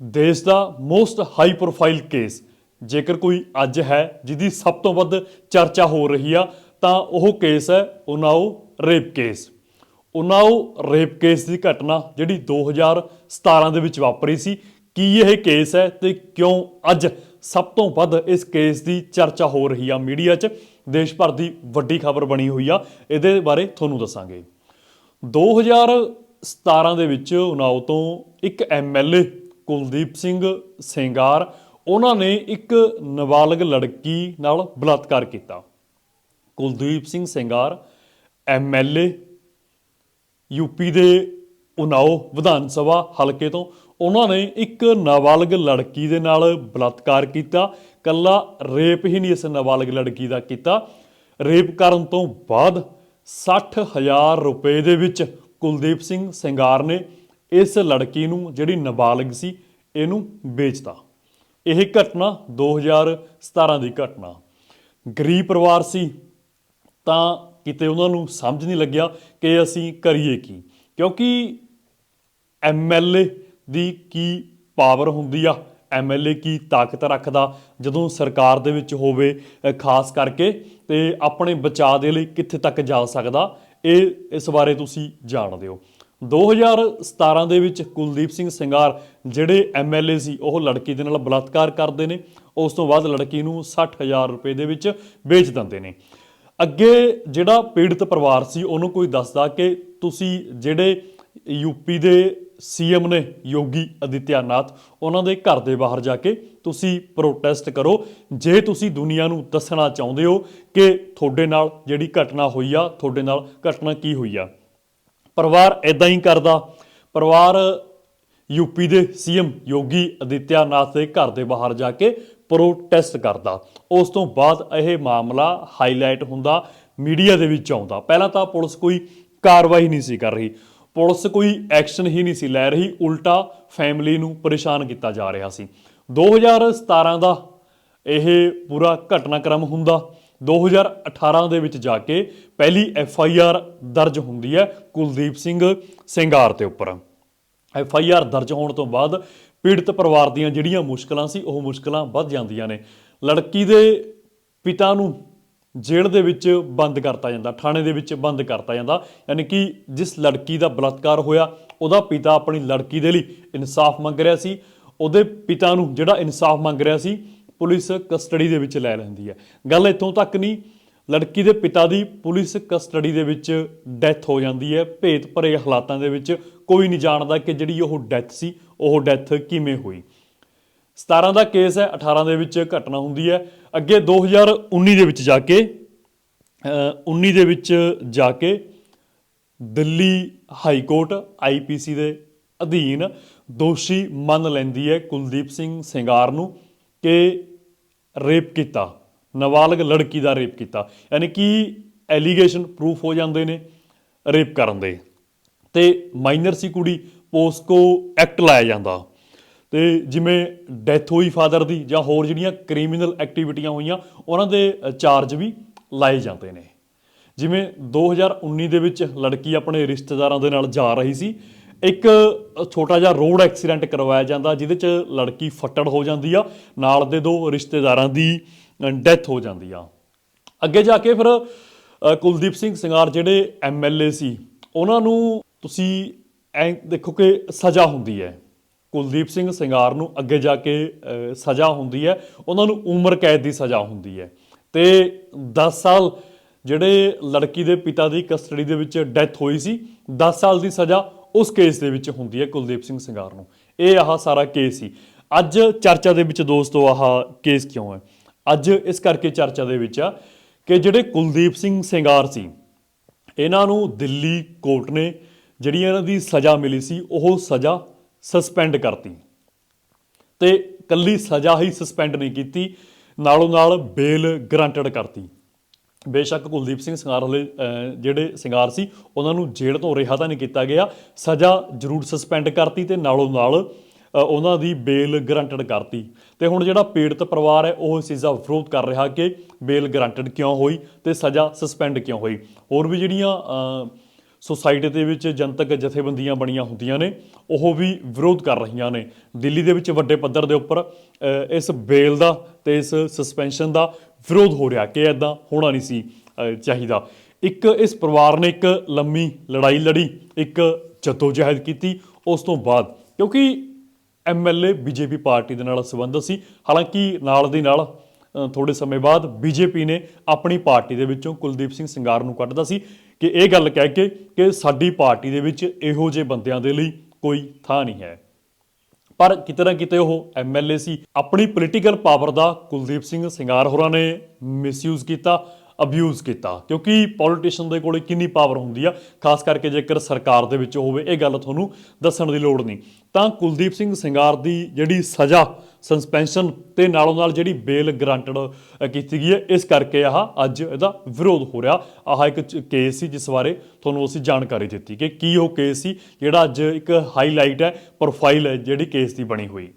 ਦੇਸ਼ ਦਾ most high profile case, ਜੇਕਰ ਕੋਈ ਅੱਜ ਹੈ ਜਿਹਦੀ ਸਭ ਤੋਂ ਵੱਧ ਚਰਚਾ ਹੋ ਰਹੀ ਆ, ਤਾਂ ਉਹ ਕੇਸ ਹੈ Unnao rape case. Unnao rape case ਦੀ ਘਟਨਾ ਜਿਹੜੀ 2017 ਦੇ ਵਿੱਚ ਵਾਪਰੀ ਸੀ, ਕੀ ਇਹ ਕੇਸ ਹੈ ਤੇ ਕਿਉਂ ਅੱਜ ਸਭ ਤੋਂ ਵੱਧ ਇਸ ਕੇਸ ਦੀ ਚਰਚਾ ਹੋ ਰਹੀ ਆ ਮੀਡੀਆ 'ਚ? ਦੇਸ਼ ਭਰ ਦੀ ਵੱਡੀ ਖਬਰ ਬਣੀ ਹੋਈ ਆ, ਇਹਦੇ ਬਾਰੇ ਤੁਹਾਨੂੰ ਦੱਸਾਂਗੇ। 2017 ਦੇ ਵਿੱਚ ਉਨਾਓ ਤੋਂ ਇੱਕ ਐਮਐਲਏ ਕੁਲਦੀਪ ਸਿੰਘ ਸਿੰਗਾਰ, ਉਹਨਾਂ ਨੇ ਇੱਕ ਨਾਬਾਲਗ ਲੜਕੀ ਨਾਲ ਬਲਾਤਕਾਰ ਕੀਤਾ। ਕੁਲਦੀਪ ਸਿੰਘ ਸਿੰਗਾਰ ਐਮਐਲਏ ਯੂਪੀ ਦੇ ਉਨਾਓ ਵਿਧਾਨ ਸਭਾ ਹਲਕੇ ਤੋਂ, ਉਹਨਾਂ ਨੇ ਇੱਕ ਨਾਬਾਲਗ ਲੜਕੀ ਦੇ ਨਾਲ ਬਲਾਤਕਾਰ ਕੀਤਾ। ਕੱਲਾ ਰੇਪ ਹੀ ਨਹੀਂ ਇਸ ਨਾਬਾਲਗ ਲੜਕੀ ਦਾ ਕੀਤਾ। ਰੇਪ ਕਰਨ ਤੋਂ ਬਾਅਦ 60000 ਰੁਪਏ ਦੇ ਵਿੱਚ ਕੁਲਦੀਪ ਸਿੰਘ ਸਿੰਗਾਰ ਨੇ ਇਸ ਲੜਕੀ ਨੂੰ ਜਿਹੜੀ ਨਾਬਾਲਗ ਸੀ, ਇਹਨੂੰ ਵੇਚਤਾ। ਇਹ ਘਟਨਾ 2017 ਦੀ ਘਟਨਾ। ਗਰੀਬ ਪਰਿਵਾਰ ਸੀ, ਤਾਂ ਕਿਤੇ ਉਹਨਾਂ ਨੂੰ ਸਮਝ ਨਹੀਂ ਲੱਗਿਆ ਕਿ ਅਸੀਂ ਕਰੀਏ ਕੀ। ਕਿਉਂਕਿ ਐਮਐਲਏ ਦੀ ਕੀ ਪਾਵਰ ਹੁੰਦੀ ਆ? ਐਮਐਲਏ ਕੀ ਤਾਕਤ ਰੱਖਦਾ? ਜਦੋਂ ਸਰਕਾਰ ਦੇ ਵਿੱਚ ਹੋਵੇ ਖਾਸ ਕਰਕੇ, ਤੇ ਆਪਣੇ ਬਚਾਅ ਦੇ ਲਈ ਕਿੱਥੇ ਤੱਕ ਜਾ ਸਕਦਾ? ਇਹ, ਇਸ ਬਾਰੇ ਤੁਸੀਂ ਜਾਣਦੇ ਹੋ। 2017 ਦੇ ਵਿੱਚ ਕੁਲਦੀਪ ਸਿੰਘ ਸਿੰਗਾਰ ਜਿਹੜੇ ਐਮਐਲਏ ਸੀ, ਉਹ ਲੜਕੀ ਦੇ ਨਾਲ ਬਲਾਤਕਾਰ ਕਰਦੇ ਨੇ। ਉਸ ਤੋਂ ਬਾਅਦ ਲੜਕੀ ਨੂੰ 60000 ਰੁਪਏ ਦੇ ਵਿੱਚ ਵੇਚ ਦਿੰਦੇ ਨੇ। ਅੱਗੇ ਜਿਹੜਾ ਪੀੜਤ ਪਰਿਵਾਰ ਸੀ, ਉਹਨੂੰ ਕੋਈ ਦੱਸਦਾ ਕਿ ਤੁਸੀਂ ਜਿਹੜੇ ਯੂਪੀ ਦੇ ਸੀਐਮ ਨੇ ਯੋਗੀ ਅਦਿੱਤਿਆਨਾਥ ਉਹਨਾਂ ਦੇ ਘਰ ਦੇ ਬਾਹਰ ਜਾ ਕੇ ਤੁਸੀਂ ਪ੍ਰੋਟੈਸਟ ਕਰੋ। ਜੇ ਤੁਸੀਂ ਦੁਨੀਆ ਨੂੰ ਦੱਸਣਾ ਚਾਹੁੰਦੇ ਹੋ ਕਿ ਤੁਹਾਡੇ ਨਾਲ ਜਿਹੜੀ ਘਟਨਾ ਹੋਈ ਆ, ਤੁਹਾਡੇ ਨਾਲ ਘਟਨਾ ਕੀ ਹੋਈ ਆ ਪਰਿਵਾਰ ਇਦਾਂ ਹੀ ਕਰਦਾ। ਪਰਿਵਾਰ ਯੂਪੀ ਦੇ ਸੀਐਮ ਯੋਗੀ ਅਦਿੱਤਿਆਨਾਥ ਦੇ ਘਰ ਦੇ ਬਾਹਰ ਜਾ ਕੇ ਪ੍ਰੋਟੈਸਟ ਕਰਦਾ। ਉਸ ਤੋਂ ਬਾਅਦ ਇਹ ਮਾਮਲਾ ਹਾਈਲਾਈਟ ਹੁੰਦਾ, ਮੀਡੀਆ ਦੇ ਵਿੱਚ ਆਉਂਦਾ। ਪਹਿਲਾਂ ਤਾਂ ਪੁਲਿਸ ਕੋਈ ਕਾਰਵਾਈ ਨਹੀਂ ਸੀ ਕਰ ਰਹੀ। ਪੁਲਿਸ ਕੋਈ ਐਕਸ਼ਨ ਹੀ ਨਹੀਂ ਸੀ ਲੈ ਰਹੀ। ਉਲਟਾ ਫੈਮਿਲੀ ਨੂੰ ਪਰੇਸ਼ਾਨ ਕੀਤਾ ਜਾ ਰਿਹਾ ਸੀ। 2017 ਦਾ ਇਹ ਪੂਰਾ ਘਟਨਾਕ੍ਰਮ ਹੁੰਦਾ। 2018 ਦੇ ਵਿੱਚ ਜਾ ਕੇ ਪਹਿਲੀ ਐਫ ਆਈ ਆਰ ਦਰਜ ਹੁੰਦੀ ਹੈ ਕੁਲਦੀਪ ਸਿੰਘ ਸਿੰਗਾਰ ਦੇ ਉੱਪਰ। ਐਫ ਆਈ ਆਰ ਦਰਜ ਹੋਣ ਤੋਂ ਬਾਅਦ ਪੀੜਤ ਪਰਿਵਾਰ ਦੀਆਂ ਜਿਹੜੀਆਂ ਮੁਸ਼ਕਲਾਂ ਸੀ, ਉਹ ਮੁਸ਼ਕਲਾਂ ਵੱਧ ਜਾਂਦੀਆਂ ਨੇ। ਲੜਕੀ ਦੇ ਪਿਤਾ ਨੂੰ ਜੇਲ੍ਹ ਦੇ ਵਿੱਚ ਬੰਦ ਕਰਤਾ ਜਾਂਦਾ, ਥਾਣੇ ਦੇ ਵਿੱਚ ਬੰਦ ਕਰਤਾ ਜਾਂਦਾ। ਯਾਨੀ ਕਿ ਜਿਸ ਲੜਕੀ ਦਾ ਬਲਾਤਕਾਰ ਹੋਇਆ, ਉਹਦਾ ਪਿਤਾ ਆਪਣੀ ਲੜਕੀ ਦੇ ਲਈ ਇਨਸਾਫ ਮੰਗ ਰਿਹਾ ਸੀ। ਉਹਦੇ ਪਿਤਾ ਨੂੰ ਜਿਹੜਾ ਇਨਸਾਫ ਮੰਗ ਰਿਹਾ ਸੀ ਪੁਲਿਸ ਕਸਟਡੀ ਦੇ ਵਿੱਚ ਲੈ ਲੈਂਦੀ ਹੈ। ਗੱਲ ਇੱਥੋਂ ਤੱਕ ਨਹੀਂ ਲੜਕੀ ਦੇ ਪਿਤਾ ਦੀ ਪੁਲਿਸ ਕਸਟਡੀ ਦੇ ਵਿੱਚ ਡੈਥ ਹੋ ਜਾਂਦੀ ਹੈ। ਭੇਤ ਭਰੇ ਹਾਲਾਤਾਂ ਦੇ ਵਿੱਚ ਕੋਈ ਨਹੀਂ ਜਾਣਦਾ ਕਿ ਜਿਹੜੀ ਉਹ ਡੈਥ ਸੀ ਉਹ ਡੈਥ ਕਿਵੇਂ ਹੋਈ। 17 ਦਾ ਕੇਸ ਹੈ 18 ਦੇ ਵਿੱਚ ਘਟਨਾ ਹੁੰਦੀ ਹੈ। ਅੱਗੇ 2019 ਦੇ ਵਿੱਚ ਜਾ ਕੇ ਅ, 19 ਦੇ ਵਿੱਚ ਜਾ ਕੇ ਦਿੱਲੀ ਹਾਈ ਕੋਰਟ ਆਈਪੀਸੀ ਦੇ ਅਧੀਨ ਦੋਸ਼ੀ ਮੰਨ ਲੈਂਦੀ ਹੈ ਕੁਲਦੀਪ ਸਿੰਘ ਸਿੰਗਾਰ ਨੂੰ। ਕਿ ਰੇਪ ਕੀਤਾ, ਨਾਬਾਲਗ ਲੜਕੀ ਦਾ ਰੇਪ ਕੀਤਾ। ਯਾਨੀ ਕਿ ਐਲੀਗੇਸ਼ਨ ਪ੍ਰੂਫ ਹੋ ਜਾਂਦੇ ਨੇ, ਰੇਪ ਕਰਨ ਦੇ। ਤੇ ਮਾਈਨਰ ਸੀ ਕੁੜੀ, ਪੋਸਕੋ ਐਕਟ ਲਾਇਆ ਜਾਂਦਾ। ਤੇ ਜਿਵੇਂ ਡੈਥ ਹੋਈ ਫਾਦਰ ਦੀ, ਜਾਂ ਹੋਰ ਜਿਹੜੀਆਂ ਕ੍ਰਿਮੀਨਲ ਐਕਟੀਵਿਟੀਆਂ ਹੋਈਆਂ, ਉਹਨਾਂ ਦੇ ਚਾਰਜ ਵੀ ਲਾਏ ਜਾਂਦੇ ਨੇ। ਜਿਵੇਂ 2019 ਦੇ ਵਿੱਚ ਲੜਕੀ ਆਪਣੇ ਰਿਸ਼ਤੇਦਾਰਾਂ ਦੇ ਨਾਲ ਜਾ ਰਹੀ ਸੀ ਇੱਕ ਛੋਟਾ ਜਿਹਾ ਰੋਡ ਐਕਸੀਡੈਂਟ ਕਰਵਾਇਆ ਜਾਂਦਾ ਜਿਹਦੇ 'ਚ ਲੜਕੀ ਫੱਟੜ ਹੋ ਜਾਂਦੀ ਆ, ਨਾਲ ਦੇ ਦੋ ਰਿਸ਼ਤੇਦਾਰਾਂ ਦੀ ਡੈਥ ਹੋ ਜਾਂਦੀ ਆ। ਅੱਗੇ ਜਾ ਕੇ ਫਿਰ ਕੁਲਦੀਪ ਸਿੰਘ ਸਿੰਗਾਰ ਜਿਹੜੇ ਐਮਐਲਏ ਸੀ, ਉਹਨਾਂ ਨੂੰ ਤੁਸੀਂ ਐ ਦੇਖੋ ਕਿ ਸਜ਼ਾ ਹੁੰਦੀ ਹੈ। ਕੁਲਦੀਪ ਸਿੰਘ ਸਿੰਗਾਰ ਨੂੰ ਅੱਗੇ ਜਾ ਕੇ ਸਜ਼ਾ ਹੁੰਦੀ ਹੈ। ਉਹਨਾਂ ਨੂੰ ਉਮਰ ਕੈਦ ਦੀ ਸਜ਼ਾ ਹੁੰਦੀ ਹੈ। ਤੇ 10 ਸਾਲ ਜਿਹੜੇ ਲੜਕੀ ਦੇ ਪਿਤਾ ਦੀ ਕਸਟਡੀ ਦੇ ਵਿੱਚ ਡੈਥ ਹੋਈ ਸੀ 10 ਸਾਲ ਦੀ ਸਜ਼ਾ ਉਸ ਕੇਸ ਦੇ ਵਿੱਚ ਹੁੰਦੀ ਹੈ ਕੁਲਦੀਪ ਸਿੰਘ ਸਿੰਗਾਰ ਨੂੰ। ਇਹ ਆਹ ਸਾਰਾ ਕੇਸ ਸੀ। ਅੱਜ ਚਰਚਾ ਦੇ ਵਿੱਚ ਦੋਸਤੋ ਆਹ ਕੇਸ ਕਿਉਂ ਹੈ? ਅੱਜ ਇਸ ਕਰਕੇ ਚਰਚਾ ਦੇ ਵਿੱਚ ਆ ਕਿ ਜਿਹੜੇ ਕੁਲਦੀਪ ਸਿੰਘ ਸਿੰਗਾਰ ਸੀ, ਇਹਨਾਂ ਨੂੰ ਦਿੱਲੀ ਕੋਰਟ ਨੇ ਜਿਹੜੀ ਇਹਨਾਂ ਦੀ ਸਜ਼ਾ ਮਿਲੀ ਸੀ, ਉਹ ਸਜ਼ਾ ਸਸਪੈਂਡ ਕਰਤੀ। ਤੇ ਕੱਲੀ ਸਜ਼ਾ ਹੀ ਸਸਪੈਂਡ ਨਹੀਂ ਕੀਤੀ, ਨਾਲੋਂ ਨਾਲ ਬੇਲ ਗਰੰਟਡ ਕਰਤੀ। ਬੇਸ਼ੱਕ ਕੁਲਦੀਪ ਸਿੰਘ ਸਿੰਗਾਰ ਹਲੇ ਜਿਹੜੇ ਸਿੰਗਾਰ ਸੀ ਉਹਨਾਂ ਨੂੰ ਜੇਲ੍ਹ ਤੋਂ ਰਿਹਾ ਤਾਂ ਨਹੀਂ ਕੀਤਾ ਗਿਆ। ਸਜ਼ਾ ਜ਼ਰੂਰ ਸਸਪੈਂਡ ਕਰਤੀ ਤੇ ਨਾਲੋਂ ਨਾਲ ਉਹਨਾਂ ਦੀ ਬੇਲ ਗਰੰਟਡ ਕਰਤੀ। ਤੇ ਹੁਣ ਜਿਹੜਾ ਪੀੜਤ ਪਰਿਵਾਰ ਹੈ ਉਹ ਇਸ ਚੀਜ਼ ਦਾ ਵਿਰੋਧ ਕਰ ਰਿਹਾ ਕਿ ਬੇਲ ਗਰੰਟਡ ਕਿਉਂ ਹੋਈ ਤੇ ਸਜ਼ਾ ਸਸਪੈਂਡ ਕਿਉਂ ਹੋਈ। ਹੋਰ ਵੀ ਜਿਹੜੀਆਂ ਅ, ਸੁਸਾਇਟੀ ਦੇ ਵਿੱਚ ਜਨਤਕ ਜਥੇਬੰਦੀਆਂ ਬਣੀਆਂ ਹੁੰਦੀਆਂ ਨੇ ਉਹ ਵੀ ਵਿਰੋਧ ਕਰ ਰਹੀਆਂ ਨੇ। ਦਿੱਲੀ ਦੇ ਵਿੱਚ ਵੱਡੇ ਪੱਧਰ ਦੇ ਉੱਪਰ ਇਸ ਬੇਲ ਦਾ ਤੇ ਇਸ ਸਸਪੈਂਸ਼ਨ ਦਾ ਵਿਰੋਧ ਹੋ ਰਿਹਾ ਕਿ ਐਦਾਂ ਹੋਣਾ ਨਹੀਂ ਸੀ ਚਾਹੀਦਾ। ਇੱਕ ਇਸ ਪਰਿਵਾਰ ਨੇ ਇੱਕ ਲੰਮੀ ਲੜਾਈ ਲੜੀ ਇੱਕ ਜਦੋਜਹਿਦ ਕੀਤੀ। ਉਸ ਤੋਂ ਬਾਅਦ ਕਿਉਂਕਿ ਐਮਐਲਏ ਬੀਜੇਪੀ ਪਾਰਟੀ ਦੇ ਨਾਲ ਸੰਬੰਧਿਤ ਸੀ ਹਾਲਾਂਕਿ ਨਾਲ ਦੀ ਨਾਲ ਅ, ਥੋੜੇ ਸਮੇਂ ਬਾਅਦ ਬੀਜੇਪੀ ਨੇ ਆਪਣੀ ਪਾਰਟੀ ਦੇ ਵਿੱਚੋਂ ਕੁਲਦੀਪ ਸਿੰਘ ਸਿੰਗਾਰ ਨੂੰ ਕੱਢਦਾ ਸੀ ਕਿ ਇਹ ਗੱਲ ਕਹਿ ਕੇ ਕਿ ਸਾਡੀ ਪਾਰਟੀ ਦੇ ਵਿੱਚ ਇਹੋ ਜਿਹੇ ਬੰਦਿਆਂ ਦੇ ਲਈ ਕੋਈ ਥਾਂ ਨਹੀਂ ਹੈ। ਪਰ ਕਿਤੇ ਨਾ ਕਿਤੇ ਉਹ ਐਮਐਲਏ ਸੀ। ਆਪਣੀ ਪੋਲੀਟੀਕਲ ਪਾਵਰ ਦਾ ਕੁਲਦੀਪ ਸਿੰਘ ਸਿੰਗਾਰ ਹੋਰਾਂ ਨੇ ਮਿਸਯੂਜ਼ ਕੀਤਾ। ਅਬਿਊਜ਼ ਕੀਤਾ। ਕਿਉਂਕਿ ਪੋਲੀਟੀਸ਼ੀਅਨ ਦੇ ਕੋਲੇ ਕਿੰਨੀ ਪਾਵਰ ਹੁੰਦੀ ਆ, ਖਾਸ ਕਰਕੇ ਜੇਕਰ ਸਰਕਾਰ ਦੇ ਵਿੱਚ ਹੋਵੇ, ਇਹ ਗੱਲ ਤੁਹਾਨੂੰ ਦੱਸਣ ਦੀ ਲੋੜ ਨਹੀਂ। ਤਾਂ ਕੁਲਦੀਪ ਸਿੰਘ ਸਿੰਗਾਰ ਦੀ ਜਿਹੜੀ ਸਜ਼ਾ ਸਸਪੈਂਸ਼ਨ ਤੇ ਨਾਲੋਂ ਨਾਲ ਜਿਹੜੀ ਬੇਲ ਗਰੰਟਡ ਕੀਤੀ ਗਈ ਹੈ, ਇਸ ਕਰਕੇ ਆਹ ਅੱਜ ਇਹਦਾ ਵਿਰੋਧ ਹੋ ਰਿਹਾ। ਆਹ ਇੱਕ ਕੇਸ ਸੀ ਜਿਸ ਬਾਰੇ ਤੁਹਾਨੂੰ ਅਸੀਂ ਜਾਣਕਾਰੀ ਦਿੱਤੀ ਕਿ ਕੀ ਉਹ ਕੇਸ ਸੀ, ਜਿਹੜਾ ਅੱਜ ਇੱਕ ਹਾਈਲਾਈਟ ਹੈ ਪ੍ਰੋਫਾਈਲ ਹੈ ਜਿਹੜੀ ਕੇਸ ਦੀ ਬਣੀ ਹੋਈ।